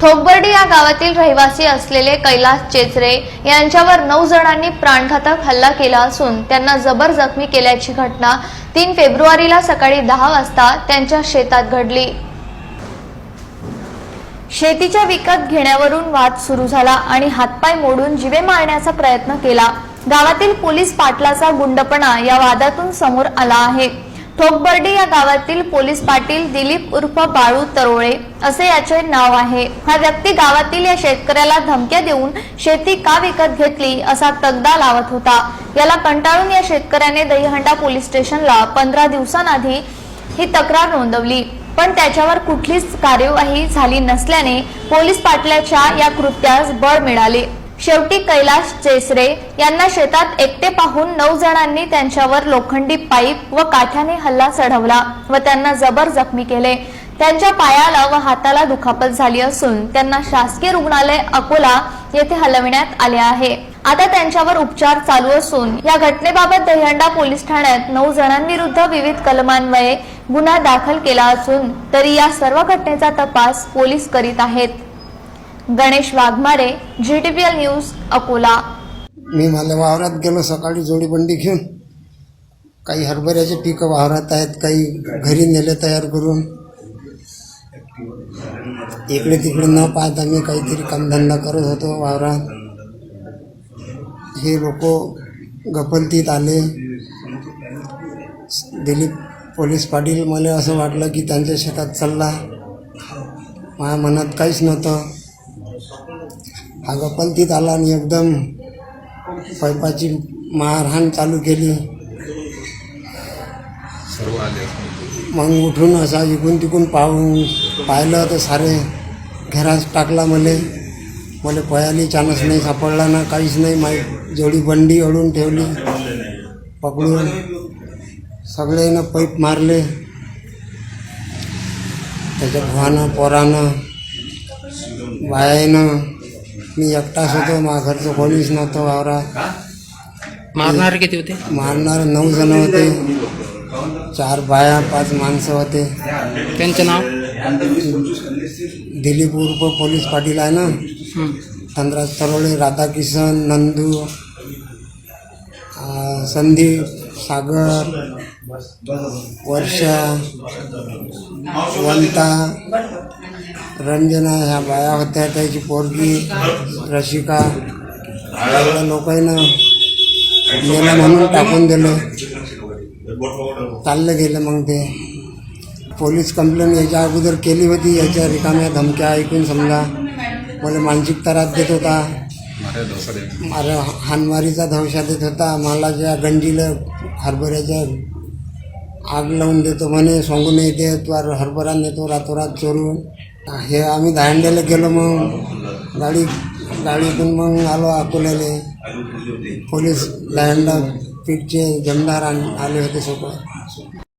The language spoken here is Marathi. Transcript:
थोकबर्डी या गावातील रहिवासी असलेले कैलास चेचरे यांच्यावर नऊ जणांनी प्राणघातक हल्ला केला असून त्यांना जबर जखमी केल्याची घटना तीन फेब्रुवारीला सकाळी दहा वाजता त्यांच्या शेतात घडली. शेतीच्या विकत घेण्यावरून वाद सुरू झाला आणि हातपाय मोडून जिवे मारण्याचा प्रयत्न केला. गावातील पोलीस पाटलाचा गुंडपणा या वादातून समोर आला आहे. ठोकबर्डी या गावातील पोलीस पाटील दिलीप उर्फ बाळू तरोळे असे याचे नाव आहे. हा व्यक्ती गावातील या शेतकऱ्याला धमक्या देऊन शेती का विकत घेतली असा तगदा लावत होता. याला कंटाळून या शेतकऱ्याने दहीहंडा पोलीस स्टेशनला पंधरा दिवसांआधी ही तक्रार नोंदवली. पण त्याच्यावर कुठलीच कार्यवाही झाली नसल्याने पोलीस पाटलाच्या या कृत्यास बळ मिळाले. शेवटी कैलाश चेसरे यांना शेतात एकटे पाहून नऊ जणांनी त्यांच्यावर लोखंडी पाईप व काठ्याने हल्ला चढवला व त्यांना जबर जखमी केले. त्यांच्या पायाला व हाताला दुखापत झाली असून त्यांना शासकीय रुग्णालय अकोला येथे हलविण्यात आले आहे. आता त्यांच्यावर उपचार चालू असून या घटनेबाबत दहीहंडा पोलीस ठाण्यात नऊ जणांविरुद्ध विविध कलमान्वये गुन्हा दाखल केला असून तरी या सर्व घटनेचा तपास पोलीस करीत आहेत. Ganesh Waghmare L news Akola. मी माझ्या वावरात गेलो सकाळी जोडीबंडी घेऊन. काही हरभऱ्याचे पिकं वावरात आहेत काही घरी नेले तयार करून. इकडे तिकडे न पाहता मी काहीतरी कामधंदा करत होतो वावरात. हे लोक गफलतीत आले. दिलीप पोलीस पाटील मला असं वाटलं की त्यांच्या शेतात चालला. माझ्या मनात काहीच नव्हतं. हा गफलतीत आला आणि एकदम पाईपाची मारहाण चालू केली. मग उठून असा इकून तिकून पाहून पाहिलं तर सारे घरात टाकला मले. मला पयाली चानस नाही सापडला ना काहीच नाही माई जेवढी बंडी अडून ठेवली पकडून सगळेनं पैप मारले. त्याच्या भावानं पोरानं बायानं मी एकटाच होतो माझ्या घरचं कोणीच नव्हतं वावरात. मारणारे किती होते? मारणारे नऊ जण होते. चार बाया पाच माणसं होते. त्यांचं नाव? दिलीप उर्फ पोलीस पाटील आहे ना. धनराज तरोळे राधाकिशन नंदू संदीप सागर वर्षा वंता रंजना ह्या बाया होत्या त्याची पोरगी रशिका लोकांना गेलं म्हणून टाकून दिलं. चाललं गेलं मग ते. पोलीस कंप्लेंट याच्या अगोदर केली होती याच्या रिकाम्या धमक्या ऐकून समजा. मला मानसिक त्रास देत होता. मारे मारा हानमारीचा धवशा देत होता. मला ज्या गंजीला हरभऱ्याच्या आग लावून देतो म्हणे सांगू नाही दे हरभरा नेतो रातोरात चोरून. हे आम्ही दांड्याला गेलो मग. गाडी गाडीतून मग आलो अकोल्याला. पोलीस दांडा पीठचे जमदार आण- आले होते सोबत